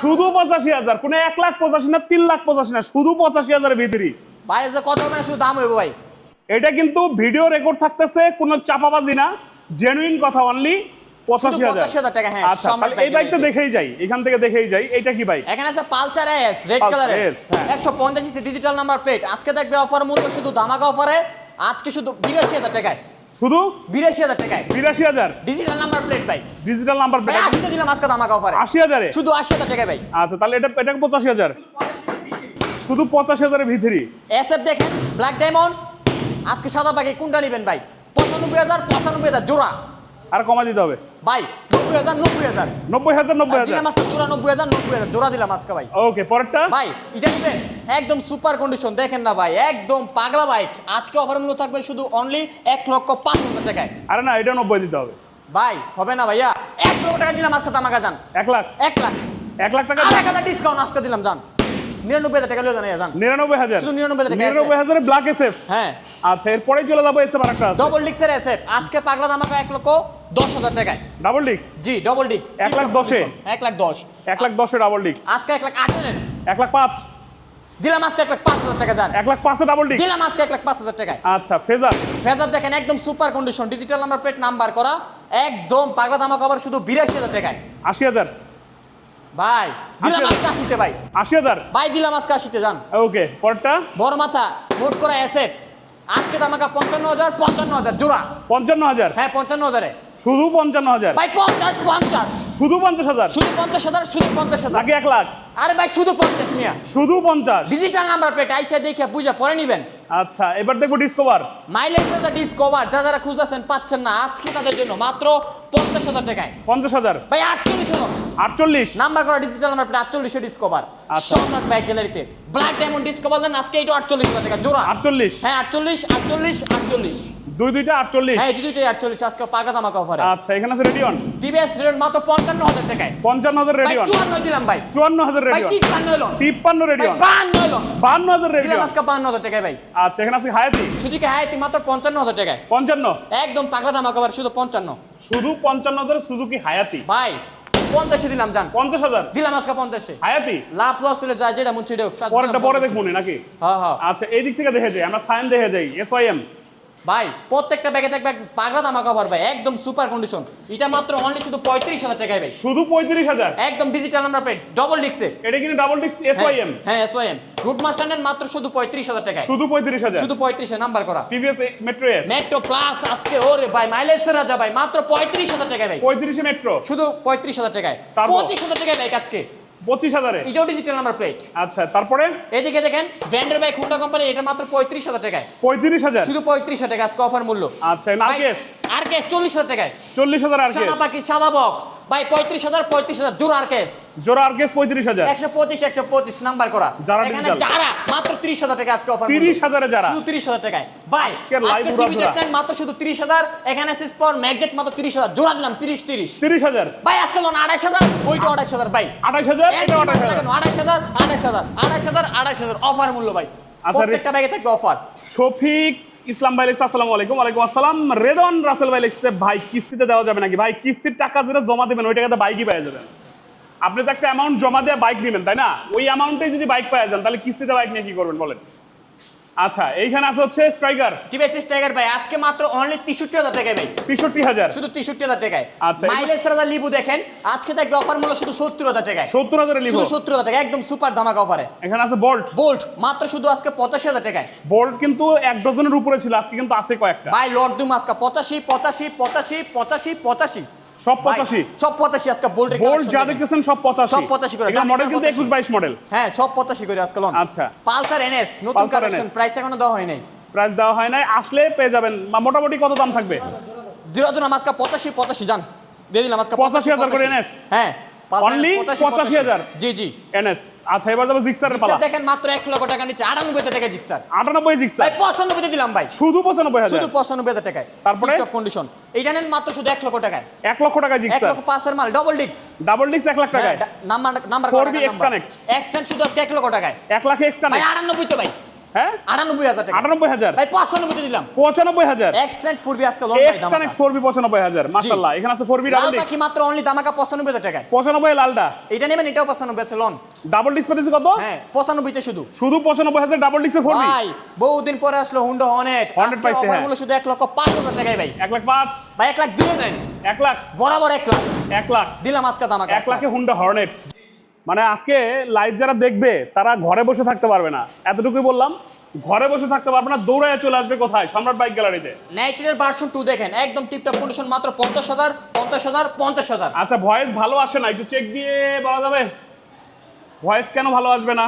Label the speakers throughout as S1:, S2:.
S1: শুধু পঁচাশি হাজার কোনো এক লাখ পঁচাশি না তিন লাখ পঁচাশি না শুধু পঁচাশি হাজারের ভিতরি
S2: ভাই যে কত মানে শুধু দাম হইব ভাই।
S1: এটা কিন্তু ভিডিও রেকর্ড থাকতেছে কোনো চাপাবাজি না জেনুইন কথা অনলি পঁচাশি হাজার।
S2: 85,000 টাকা, হ্যাঁ,
S1: আচ্ছা তাহলে এই বাইকটা দেখেই যাই এখান থেকে দেখেই যাই এটা কি বাইক
S2: এখানে আছে পালসার এস রেড
S1: S, হ্যাঁ।
S2: একশো পঞ্চাশ ডিজিটাল নাম্বার প্লেট আজকে দেখবে অফার মূল্য শুধু ধামাকা অফারে আজকে শুধু বিরাশি হাজার টাকায়।
S1: শুধু?
S2: বিরাশি হাজার টাকায়।
S1: বিরাশি হাজার?
S2: ডিজিটাল নাম্বার প্লেট ভাই।
S1: ডিজিটাল নাম্বার
S2: ভাই আশিতে দিলাম আজকে ধামাকা অফারে
S1: আশি হাজারে?
S2: শুধু আশি হাজার টাকায় ভাই।
S1: আচ্ছা তাহলে এটা এটা পঁচাশি হাজার। শুধু পঁচাশি হাজারের ভিতরি
S2: এসএফ দেখেন ব্ল্যাক ডায়মন্ড আজকে সাদা বাকি কোনটা নেবেন ভাই? পঁচানব্বই হাজার পঁচানব্বই হাজার জোড়া।
S1: আর কমা দিতে হবে।
S2: ভাই নব্বই হাজার নব্বই হাজার।
S1: নব্বই হাজার নব্বই হাজার।
S2: দিলাম আজকে জোড়া নব্বই হাজার নব্বই হাজার। জোড়া দিলাম আজকে ভাই।
S1: ওকে পরেরটা?
S2: ভাই এটা নেবেন একদম সুপার কন্ডিশন দেখেন না ভাই একদম পাগলা বাইক আজকে অফার মূল্য থাকবে শুধু অনলি এক লক্ষ পাঁচ হাজার টাকায়।
S1: আরে না এটা নব্বই দিতে হবে।
S2: ভাই হবে না ভাইয়া। এক লক্ষ টাকা দিলাম আজকে তামাকা যান
S1: এক লাখ?
S2: এক লাখ।
S1: এক লাখ টাকা
S2: এক হাজার ডিসকাউন্ট আজকে দিলাম যান নিরানব্বই হাজার টাকা লিয়ে জানাই যান
S1: নিরানব্বই হাজার?
S2: শুধু 99 হাজার
S1: নিরানব্বই হাজারে ব্ল্যাক এসএফ
S2: হ্যাঁ।
S1: আচ্ছা এরপরেই চলে যাব এসএফ আর একটা আছে।
S2: ডবল ডিক্সের এসএফ আজকে পাগলা দামাকা এক লক্ষ। দশ হাজার টাকায়।
S1: ডাবল ডিক্স
S2: জি ডবল ডিক্স
S1: এক লাখ দশে?
S2: এক লাখ দশ।
S1: এক লাখ দশে ডাবল ডিক্স
S2: আজকে এক লাখ আটের
S1: এক লাখ পাঁচ?
S2: দিলাম আজকে এক লাখ পাঁচ হাজার টাকা যান
S1: এক লাখ পাঁচে ডাবল ডিক্স
S2: দিলাম আজকে এক লাখ পাঁচ হাজার টাকায়।
S1: আচ্ছা ফেজার।
S2: ফেজার দেখেন একদম super condition digital number plate number করা একদম পাগলা দামা কভার শুধু বিরাশি হাজার টাকায়।
S1: আশি হাজার।
S2: ভাই দিলাম আজকে আশিতে ভাই।
S1: আশি হাজার?
S2: ভাই দিলাম আজকে আশিতে যান
S1: ওকে পরেরটা?
S2: বড় মাথা মোট করা অ্যাসেট আজকে দামাকা পঞ্চান্ন হাজার পঞ্চান্ন হাজার জোড়া।
S1: পঞ্চান্ন হাজার?
S2: হ্যাঁ পঞ্চান্ন হাজারে।
S1: শুধু পঞ্চান্ন হাজার?
S2: ভাই পঞ্চাশ পঞ্চাশ।
S1: শুধু পঞ্চাশ হাজার?
S2: শুধু পঞ্চাশ হাজার শুধু পঞ্চাশ হাজার।
S1: নাকি এক লাখ?
S2: আরে ভাই শুধু পঞ্চাশ মিয়া।
S1: শুধু পঞ্চাশ?
S2: ডিজিটাল নাম্বার প্লেট আইসা দেখে বুঝে পরে নিবেন।
S1: আচ্ছা এবার দেখব ডিসকভার
S2: মাইলেজ ডিসকভার যা যারা খুঁজতেছেন পাচ্ছেন না। আজকে তাদের জন্য মাত্র পঞ্চাশ হাজার টাকায়।
S1: পঞ্চাশ হাজার?
S2: ভাই আটচল্লিশ হলো।
S1: আটচল্লিশ?
S2: নাম্বার করা ডিজিটাল নাম্বার প্লেট আটচল্লিশে ডিসকভার
S1: আচ্ছা।
S2: সম্রাট বাইক গ্যালারিতে ব্ল্যাক ডায়মন্ড ডিসকভার দেন আজকে এইটা আটচল্লিশ হাজার টাকা। জোড়া।
S1: আটচল্লিশ।
S2: হ্যাঁ আটচল্লিশ আটচল্লিশ আটচল্লিশ।
S1: দুই দুইটা আটচল্লিশ।
S2: হ্যাঁ এই দুটোই আটচল্লিশ আজকে পাকা দামাকা অফারে
S1: আচ্ছা এখানে আছে রেডিয়ন
S2: টিভিএস রেট মাত্র পঞ্চান্ন হাজার টাকায়।
S1: পঞ্চান্ন হাজার রেডিয়ন
S2: চুয়ান্ন দিলাম ভাই।
S1: চুয়ান্ন হাজার রেডিয়ন
S2: তিপ্পান্ন হলো
S1: তিপ্পান্ন রেডিয়ন
S2: বান্ন হলো
S1: বান্ন হাজার রেডিয়ন
S2: আজকে বান্ন হাজার টাকায় ভাই।
S1: আচ্ছা এখানে আছে হায়াতি
S2: সুজিকে হায়াতি মাত্র পঞ্চান্ন হাজার টাকায়?
S1: পঞ্চান্ন।
S2: একদম পাগলা দামাকা অফার শুধু পঞ্চান্ন।
S1: শুধু পঞ্চান্ন হাজার সুজুকি হায়াতি
S2: ভাই পঞ্চাশে দিলাম জান।
S1: পঞ্চাশ হাজার?
S2: দিলাম আজকে পঞ্চাশে।
S1: হায়াতি?
S2: লাভ লস হলে যায় যেটা মুছে সব
S1: পরেরটা পরে দেখব নাকি?
S2: হ্যাঁ হ্যাঁ।
S1: আচ্ছা এই দিক থেকে দেখে যাই আমরা সাইন দেখে যাই এম
S2: ভাই প্রত্যেকটা ব্যাগে থাকবে পাগলা দামা কভার ভাই একদম সুপার কন্ডিশন এটা মাত্র অনলি শুধু পঁয়ত্রিশ হাজার টাকায় ভাই।
S1: শুধু পঁয়ত্রিশ হাজার?
S2: একদম ডিজিটাল নাম্বার প্লেট ডবল ডিক্সের
S1: এটা কিন্তু double disc S Y M
S2: হ্যাঁ S Y M route master নেন মাত্র শুধু পঁয়ত্রিশ হাজার টাকায়।
S1: শুধু পঁয়ত্রিশ হাজার?
S2: শুধু পঁয়ত্রিশে নাম্বার করা।
S1: TVS Metro S
S2: Metro plus আজকে ওরে ভাই মাইলেজ রাজা ভাই মাত্র পঁয়ত্রিশ হাজার টাকায় ভাই।
S1: পঁয়ত্রিশে মেট্রো
S2: শুধু পঁয়ত্রিশ হাজার টাকায়? পঁচিশ হাজার টাকায় বাইক আজকে।
S1: পঁচিশ হাজারে।
S2: এটাও ডিজিটাল নাম্বার প্লেট
S1: আচ্ছা তারপরে?
S2: এদিকে দেখেন ব্র্যান্ডের বাইক হুন্ডা কোম্পানি এটা মাত্র পঁয়ত্রিশ হাজার টাকায়।
S1: পঁয়ত্রিশ হাজার?
S2: শুধু পঁয়ত্রিশ হাজার টাকা আজকে অফার মূল্য।
S1: আচ্ছা নার্কেস
S2: আর কেস চল্লিশ হাজার টাকায়।
S1: চল্লিশ হাজার আর
S2: সাদা পাখি সাদা বক। ভাই পঁয়ত্রিশ হাজার পঁয়ত্রিশ হাজার। জোর আর কেস।
S1: জোড়া কেস পঁয়ত্রিশ হাজার।
S2: একশো পঁচিশ একশো পঁচিশ নাম্বার করা। এখানে যারা মাত্র তিরিশ হাজার টাকা আজকে অফার
S1: তিরিশ হাজারে যারা।
S2: শুধু তিরিশ হাজার টাকায়। ভাই আজকে সিবি
S1: ধুরা।
S2: মাত্র শুধু তিরিশ হাজার। এখানে সিস পর ম্যাগজেট মাত্র তিরিশ হাজার। জোড়া দিলাম তিরিশ তিরিশ।
S1: তিরিশ হাজার।
S2: ভাই আজকে লোন আড়াইশ হাজার ওইটা আড়াইশ হাজার ভাই।
S1: আঠাইশ হাজার এটা
S2: একদম
S1: হাজার।
S2: আড়াইশ হাজার আড়াইশ হাজার আড়াইশ হাজার আড়াইশ হাজার। অফার মূল্য ভাই।
S1: আচ্ছা,
S2: প্রত্যেকটা ব্যাগে থাকবে অফার
S1: শফিক ইসলাম ভাই লিখছে, আসসালামু আলাইকুম, ওয়ালাইকুম আসসালাম। রেদন রাসেল ভাই লিখছে, ভাই, কিস্তিতে দেওয়া যাবে নাকি? ভাই, কিস্তির টাকা যেটা জমা দেবেন, ওই টাকাতে বাইকই পাওয়া যাবেন আপনি তো একটা অ্যামাউন্ট জমা দিয়ে বাইক নেবেন তাই না? ওই অ্যামাউন্টে যদি বাইক পাওয়া যান, তাহলে কিস্তিতে বাইক নিয়ে কি করবেন বলেন? আচ্ছা এইখানে আছে হচ্ছে স্ট্রাইকার
S2: টিভিএস টাইগার ভাই আজকে মাত্র অনলি তেষট্টি হাজার টাকায় ভাই।
S1: তেষট্টি হাজার?
S2: শুধু তেষট্টি হাজার টাকায়।
S1: আচ্ছা,
S2: মাইলেজ রাজা লিবু দেখেন আজকে থাকবে অফার মূল্য শুধু সত্তর হাজার টাকায়।
S1: সত্তর হাজারে নিব
S2: শুধু সত্তর হাজার টাকা একদম সুপার ধামাকা অফারে
S1: এখানে আছে বোল্ট
S2: বোল্ট মাত্র শুধু আজকে পঁচাশি হাজার টাকায়।
S1: বোল্ট কিন্তু এক ডজনের উপরে ছিল আজকে কিন্তু আছে কয়েকটা।
S2: ভাই লর্ড দুম আজকে পঁচাশি পঁচাশি পঁচাশি পঁচাশি পঁচাশি।
S1: সব
S2: ভাই,
S1: পঁচাশি
S2: সব পঁচাশি আজকে বোল্ট
S1: বোল্ট যা দেখতেছেন সব পঁচাশি
S2: সব 85 করে,
S1: মডেল কিন্তু
S2: 85
S1: একুশ বাইশ মডেল
S2: হ্যাঁ সব পঁচাশি করে আজকে লোন
S1: আচ্ছা
S2: পালসার এনএস নতুন কালেকশন প্রাইস এখনও দেওয়া হয় নাই
S1: প্রাইস দেওয়া হয় নাই আসলে পেয়ে যাবেন মোটামুটি কত দাম থাকবে
S2: দুজন আজকে পঁচাশি পঁচাশি যান দিয়ে দিলাম আজকে
S1: 85,000 করে এনএস
S2: হ্যাঁ
S1: Only 85,000?
S2: জি জি।
S1: এনএস আচ্ছা এবার যাব জিক্সারের পালা।
S2: দেখেন মাত্র এক লক্ষ টাকা নিচে আটানব্বই হাজার টাকা জিক্সার
S1: আটানব্বই জিক্সার
S2: ভাই পঁচানব্বই দিলাম ভাই।
S1: শুধু পঁচানব্বই হাজার।
S2: শুধু পঁচানব্বই হাজার টাকায়।
S1: তারপরে?
S2: কন্ডিশন এইটা নেন মাত্র শুধু এক লক্ষ টাকায়।
S1: এক লক্ষ টাকা জিক্সার
S2: লক্ষ পাঁচের মাল ডবল ডিক্স
S1: ডাবল ডিস্ক এক লাখ টাকায়।
S2: Number number
S1: 4B X Connect।
S2: Exchange শুধু আজকে এক লক্ষ টাকায়।
S1: এক লাখ এক্সট্রা
S2: ভাই
S1: নেই
S2: আটানব্বই তো ভাই।
S1: হ্যাঁ?
S2: আটানব্বই হাজার টাকা।
S1: আটানব্বই হাজার?
S2: ভাই দিলাম। আজকে লং
S1: এখানে আছে ডাবল ডিস্ক
S2: পাখি মাত্র অনলি দামাকা পঁচানব্বই হাজার টাকায়।
S1: লালটা?
S2: এটা নেবেন এটাও পঁচানব্বই আছে লন
S1: ডাবল ডিস্ক পেতেছি কত?
S2: হ্যাঁ শুধু।
S1: শুধু ডাবল ডিস্কের
S2: ভাই বহুদিন পরে আসলো হুন্ডা হনেট
S1: Hornet পাইছে, হ্যাঁ।
S2: অফারগুলো শুধু এক লক্ষ টাকায় ভাই।
S1: এক লাখ পাঁচ?
S2: ভাই এক লাখ দিয়ে দেন
S1: এক লাখ?
S2: বরাবর এক লাখ।
S1: এক লাখ।
S2: দিলাম আজকে দামাকা
S1: এক লাখে হুন্ডা হর্নেট মানে আজকে লাইভ যারা দেখবে তারা ঘরে বসে থাকতে পারবে না। এতটুকুই বললাম ঘরে বসে থাকতে পারবে না দৌড়ায় চলে আসবে কোথায়? সম্রাট বাইক গ্যালারিতে
S2: নাইট্রের ভার্সন টু দেখেন একদম টিপটপ কন্ডিশন মাত্র পঞ্চাশ হাজার পঞ্চাশ হাজার পঞ্চাশ হাজার।
S1: আচ্ছা ভয়েস ভালো আসে না একটু চেক দিয়ে বলা যাবে? ভয়েস কেন ভালো আসবে না?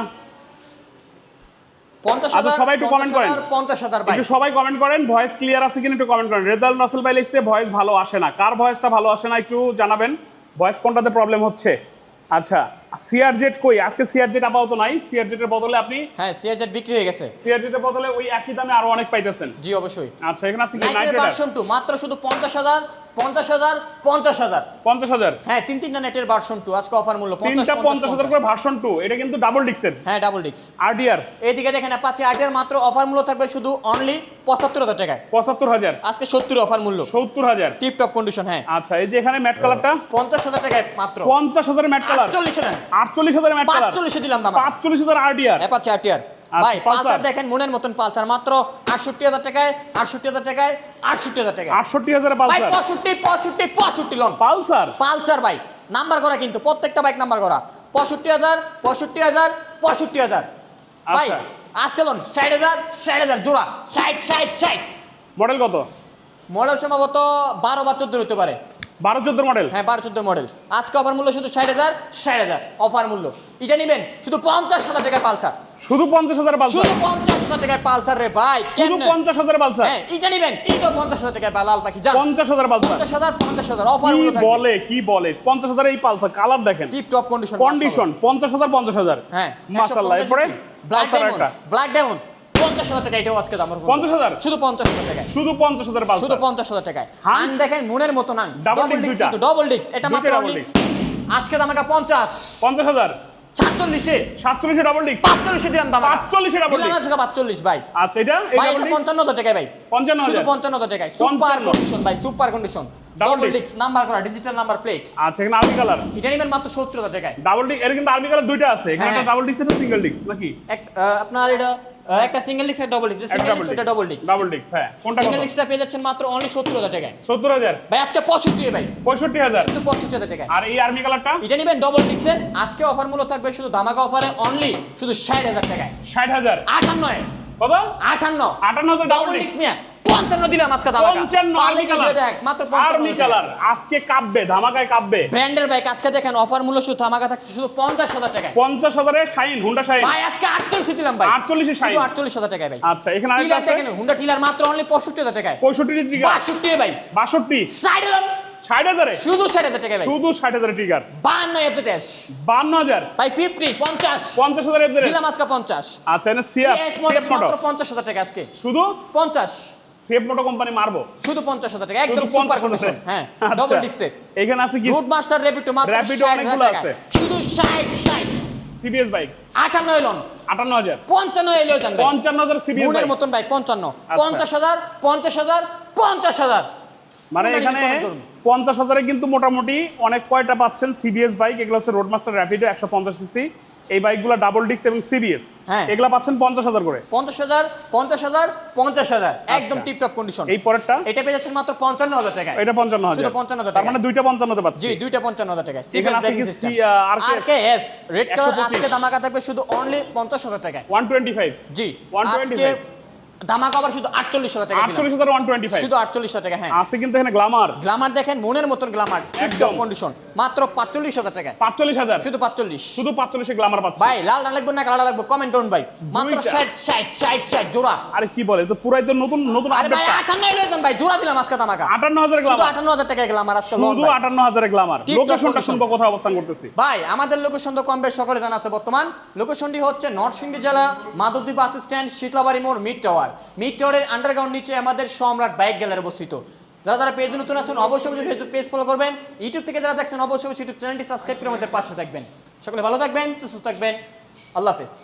S1: আচ্ছা, সবাই একটু comment করেন। একটু সবাই কমেন্ট করেন ভয়েস ক্লিয়ার আছে কিনা একটু কমেন্ট করেন। রেজাল নাসেল ভাই লিখছে ভয়েস ভালো আসে না। কার ভয়েসটা ভালো আসে না একটু জানাবেন। ভয়েস কোনটাতে প্রবলেম হচ্ছে? আচ্ছা। সিআর জেট কই? আজকে সিআরজেট আপাতত নাই। বদলে আপনি
S2: হ্যাঁ সিআরজেড বিক্রি হয়ে গেছে।
S1: বদলে ওই একই দামে আরও অনেক পাইতেছেন।
S2: জি অবশ্যই।
S1: আচ্ছা এখানে আছে কি?
S2: ভার্সন টু মাত্র শুধু পঞ্চাশ হাজার পঞ্চাশ হাজার পঞ্চাশ হাজার।
S1: পঞ্চাশ হাজার?
S2: হ্যাঁ তিন তিনটা নেটের ভার্সন টু আজকে অফার মূল্য পঞ্চাশ
S1: তিনটা পঞ্চাশ হাজার করে ভার্সন টু এটা কিন্তু ডাবল ডিক্সের
S2: হ্যাঁ ডাবল ডিক্স
S1: আরডিআর
S2: এইদিকে দেখেন আটের মাত্র অফার মূল্য থাকবে শুধু অনলি পঁচাত্তর হাজার টাকায়।
S1: পঁচাত্তর হাজার?
S2: আজকে সত্তর অফার মূল্য।
S1: সত্তর হাজার?
S2: টিপটপ কন্ডিশন হ্যাঁ।
S1: আচ্ছা এই যে এখানে ম্যাট কালারটা?
S2: পঞ্চাশ হাজার টাকায় মাত্র।
S1: পঞ্চাশ হাজার ম্যাট কালার?
S2: আটচল্লিশ
S1: হাজার ম্যাট কালার।
S2: পাঁচচল্লিশে দিলাম দাম
S1: পাঁচচল্লিশ হাজার আরডিআর।
S2: অ্যাপাচি আটিয়ার
S1: আচ্ছা,
S2: ভাই
S1: পালসার।
S2: পালসার দেখেন মনের মতন পালসার। মাত্র আটষট্টি হাজার টাকায় আটষট্টি হাজার টাকায় আটষট্টি হাজার টাকায়।
S1: আটষট্টি হাজার
S2: ভাই
S1: পালসার।
S2: পঁয়ষট্টি পঁয়ষট্টি পঁয়ষট্টি লন।
S1: পালসার?
S2: পালসার ভাই নাম্বার করা কিন্তু প্রত্যেকটা বাইক নাম্বার করা। পঁয়ষট্টি হাজার পঁয়ষট্টি হাজার পঁয়ষট্টি হাজার। ভাই
S1: আচ্ছা।
S2: আজকে লোন ষাট হাজার ষাট হাজার জোড়া। ষাট ষাট ষাট।
S1: মডেল কত?
S2: মডেল সম্ভবত বারো বা চোদ্দ হতে পারে।
S1: বারো চোদ্দ মডেল
S2: হ্যাঁ বারো চোদ্দ মডেল আজকে অফার মূল্য শুধু ষাট হাজার ষাট হাজার অফার মূল্য। এটা নেবেন শুধু পঞ্চাশ হাজার টাকায় পালসার।
S1: শুধু পঞ্চাশ হাজার পালসার?
S2: শুধু পঞ্চাশ হাজার টাকায় পালসার রে ভাই
S1: শুধু পঞ্চাশ হাজার পালসার?
S2: হ্যাঁ এটা নেবেন। এটা পঞ্চাশ হাজার টাকায় লাল পাখি যান।
S1: পঞ্চাশ হাজার পালসার।
S2: পঞ্চাশ হাজার পঞ্চাশ হাজার অফার
S1: কি বলে কি বলে? পঞ্চাশ হাজার এই পালসার কালার দেখেন।
S2: টিপ টপ কন্ডিশন
S1: কন্ডিশন পঞ্চাশ হাজার পঞ্চাশ হাজার।
S2: হ্যাঁ
S1: মাসাল্লাহ এরপরে
S2: ব্ল্যাক ডায়মন্ড ব্ল্যাক ডায়মন্ড পঞ্চাশ হাজার টাকা এটাও আজকে দাম
S1: 50,000?
S2: শুধু পঞ্চাশ হাজার টাকায়।
S1: শুধু পঞ্চাশ হাজার
S2: শুধু পঞ্চাশ হাজার টাকায়।
S1: হান?
S2: দেখেন মনের মতো নান
S1: Double
S2: ডিস্ক ডবল ডিস্ক এটা মাত্র
S1: double
S2: only-
S1: disc।
S2: আজকে দাম একটা পঞ্চাশ।
S1: পঞ্চাশ হাজার।
S2: সাতচল্লিশে।
S1: সাতচল্লিশে ডাবল ডিস্ক
S2: পাঁচচল্লিশে দিলাম দাম
S1: 45 এ double
S2: দিলাম পাঁচচল্লিশ ভাই।
S1: আচ্ছা এটা?
S2: ভাই এটা পঞ্চান্ন হাজার টাকায় ভাই।
S1: পঞ্চান্ন
S2: শুধু পঞ্চান্ন হাজার টাকায়। সুপার কন্ডিশন ভাই super condition
S1: Double
S2: disc number করা ডিজিটাল নাম্বার প্লেট
S1: আচ্ছা এখানে আর্মি কালার
S2: এটা নেবেন মাত্র সত্তর হাজার টাকায়।
S1: ডাবল ডিস্ক এর কিন্তু আর্মি কালার দুইটা আছে। এখানে
S2: হ্যাঁ, হ্যাঁ।
S1: ডাবল ডিস্ক একটা সিঙ্গেল ডিস্ক নাকি?
S2: আপনার এটা একটা সিঙ্গেল ডিস্ক আর ডবল ডিস্ক সিঙ্গেল ডিস্ক এটা ডাবল ডিস্ক
S1: ডাবল ডিস্ক হ্যাঁ কোনটা
S2: সিঙ্গেল ডিস্কটা পেয়ে যাচ্ছেন মাত্র অনলি 70000 টাকায়।
S1: 70000
S2: ভাই আজকে 65 ভাই।
S1: 65000
S2: শুধু 65000 টাকায়।
S1: আর এই আর্মি কালারটা
S2: এটা নেবেন ডবল ডিস্কের আজকে অফার মূল্য থাকবে শুধু ধামাকা অফারে অনলি শুধু 60000 টাকায়।
S1: 60000
S2: 58
S1: কত? 58 58000
S2: ডাবল ডিস্ক মিয়া 55 দিলাম আজকে
S1: দাম
S2: 55 মাত্র
S1: আর্মি কালার আজকে কাঁপবে ধামাকায় কাঁপবে।
S2: ব্র্যান্ডের বাইক আজকে দেখেন অফার মূল্য শুধু ধামাকা থাকছে শুধু 50000 টাকায়।
S1: 50000 এ শাইন হুন্ডা শাইন।
S2: ভাই আজকে 48 দিলাম ভাই।
S1: 48 এ শাইন।
S2: শুধু 48000 টাকায় ভাই।
S1: আচ্ছা এখানে আরেকটা
S2: দেখেন হুন্ডা টিলার মাত্র অনলি
S1: 65000
S2: ষাট হাজারে। শুধু ষাট হাজার টাকা
S1: শুধু ষাট হাজার টিকার
S2: বান্ন
S1: বান্ন হাজার?
S2: ভাই ফিফটি পঞ্চাশ।
S1: পঞ্চাশ হাজার
S2: দিলাম পঞ্চাশ।
S1: আচ্ছা
S2: পঞ্চাশ হাজার টাকা আজকে।
S1: শুধু?
S2: পঞ্চাশ।
S1: সিএফ মোটো কোম্পানি মারবো।
S2: শুধু পঞ্চাশ হাজার টাকা একদম সুপার কন্ডিশন হ্যাঁ
S1: আচ্ছা। এখানে আছে কি?
S2: রুট মাস্টার র্যাপিডো মাত্র হাজার
S1: অনেকগুলো আছে।
S2: শুধু ষাট ষাট।
S1: সিবিএস বাইক
S2: আটান্ন এলন।
S1: আটান্ন হাজার।
S2: পঞ্চান্ন এলো জান ভাই।
S1: পঞ্চান্ন হাজার সিবিএস
S2: মনের
S1: বাইক
S2: মতন হাজার পঞ্চাশ হাজার পঞ্চাশ হাজার।
S1: মানে এখানে? পঞ্চাশ হাজারে কিন্তু মোটামুটি অনেক কয়টা পাচ্ছেন সিবিএস বাইক এগুলো হচ্ছে রোডমাস্টার র্যাপিডো একশো পঞ্চাশ সিসি এই বাইকগুলো ডাবল ডিস্ক এবং সিবিএস
S2: হ্যাঁ।
S1: এগুলো পাচ্ছেন পঞ্চাশ হাজার করে।
S2: পঞ্চাশ হাজার পঞ্চাশ হাজার পঞ্চাশ হাজার। একদম
S1: আচ্ছা।
S2: টিপটপ কন্ডিশন
S1: এই পরেরটা?
S2: এটা পেয়ে যাচ্ছেন মাত্র পঞ্চান্ন হাজার টাকা
S1: এটা পঞ্চান্ন হাজার।
S2: শুধু 55,000
S1: তার মানে দুইটা পঞ্চান্নতে পাচ্ছি।
S2: জি দুইটা পঞ্চান্ন হাজার টাকা আর কে এস রেড কালার আজকে দামাকা থাকবে শুধু অনলি পঞ্চাশ হাজার টাকা
S1: ওয়ান টোয়েন্টি ফাইভ
S2: জি
S1: 125
S2: আজকে দামাকা আবার শুধু আটচল্লিশ হাজার টাকা দিলাম।
S1: আটচল্লিশ হাজার ওয়ান টোয়েন্টি ফাইভ
S2: শুধু আটচল্লিশ হাজার টাকা হ্যাঁ।
S1: আছে কিন্তু এখানে
S2: দেখেন মনের মতন গ্লামার
S1: একদম।
S2: কন্ডিশন মাত্র পাঁচচল্লিশ হাজার টাকা
S1: পাঁচচল্লিশ হাজার।
S2: শুধু পাঁচচল্লিশ।
S1: শুধু পাঁচচল্লিশে গ্লামার পাচ্ছি।
S2: ভাই লাল না লাগবে না কালার লাগবে কমেন্ট করুন ভাই। মাত্র
S1: দুইটা।
S2: ষাট ষাট ষাট ষাট জোড়া।
S1: আরে কি বলে তো পুরাই তো নতুন নতুন
S2: আরে ভাই
S1: আপডেটটা
S2: আটান্ন এলো যান ভাই জোড়া দিলাম আজকে দামাকা
S1: আটান্ন হাজার
S2: শুধু হাজার টাকা গ্লামার আজকে লোন
S1: শুধু লোকেশনটা শুনব কোথায় অবস্থান করতেছি।
S2: ভাই আমাদের লোকেশন তো কম বেশ সকলে জানা আছে বর্তমান। লোকেশনটি হচ্ছে নরসিংদী জেলা মাধবদী বাস স্ট্যান্ড শীতলাবাড়ি মোড় মিড টাওয়ার মিড টাওয়ারের আন্ডারগ্রাউন্ড নিচে আমাদের সম্রাট বাইক গ্যালারি অবস্থিত। যারা যারা পেজ নতুন আছেন, অবশ্যই ফেসবুক পেজ ফলো করবেন। ইউটিউব থেকে যারা দেখছেন, অবশ্যই ইউটিউব চ্যানেলটি সাবস্ক্রাইব করে আমাদের পাশে থাকবেন। সকলে ভালো থাকবেন, সুস্থ থাকবেন। আল্লাহ হাফেজ।